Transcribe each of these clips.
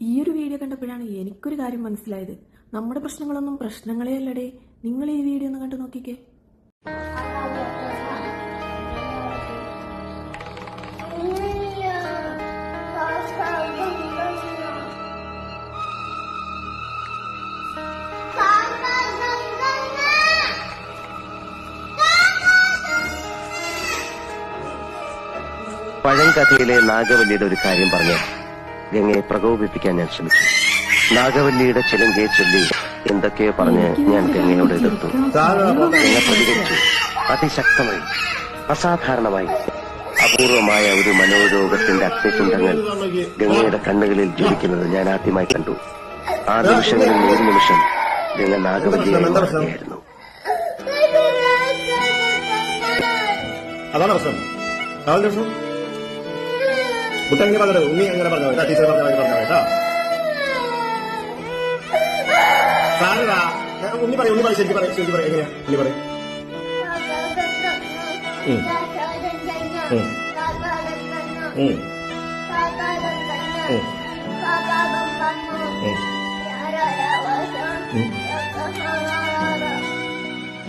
ഈ ഒരു വീഡിയോ കണ്ടപ്പോഴാണ് എനിക്കൊരു കാര്യം മനസ്സിലായത്. നമ്മുടെ പ്രശ്നങ്ങളൊന്നും പ്രശ്നങ്ങളേ അല്ലടേ നിങ്ങൾ ഈ വീഡിയോ ഒന്ന് കണ്ടു നോക്കിക്കേ. പഴം കഥയിലെ നാഗവല്ലിയുടെ ഒരു കാര്യം പറഞ്ഞ്. ഗംഗയെ പ്രകോപിപ്പിക്കാൻ ഞാൻ ശ്രമിച്ചു. നാഗവല്ലിയുടെ ചിലങ്കയെ ചൊല്ലി എന്തൊക്കെയോ പറഞ്ഞ് ഞാൻ ഗംഗയോട് എതിർത്തു. ഗംഗ പ്രതികരിച്ചു. അതിശക്തമായി അസാധാരണമായി അപൂർവമായ ഒരു മനോരോഗത്തിന്റെ അഗ്നിചുണ്ടങ്ങൾ ഗംഗയുടെ കണ്ണുകളിൽ ജ്വലിക്കുന്നത് ഞാൻ ആദ്യമായി കണ്ടു. ആ നിമിഷങ്ങളിൽ ഒരു നിമിഷം ഗംഗ നാഗവല്ലിയായി മാറുകയായിരുന്നു അതാണ് പ്രശ്നം. അങ്ങനെ പറഞ്ഞത് ഉണ്ണി അങ്ങനെ പറഞ്ഞോ കേട്ടാ ടീച്ചർ പറഞ്ഞ പറഞ്ഞോ കേട്ടാ സാരടാ ഉണ്ണി പറയും ഉണ്ണി പറയും ശരിക്കും പറയും ശരിക്കും പറയും എങ്ങനെയാ ഉണ്ണി പറയും.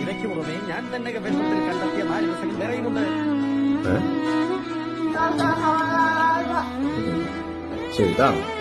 ഇവയ്ക്ക് പുറമെ ഞാൻ തന്നെ ഗവേഷണത്തിൽ കണ്ടെത്തിയ നാല് ദിവസങ്ങൾ വേറെയുമുണ്ട്. 最大的。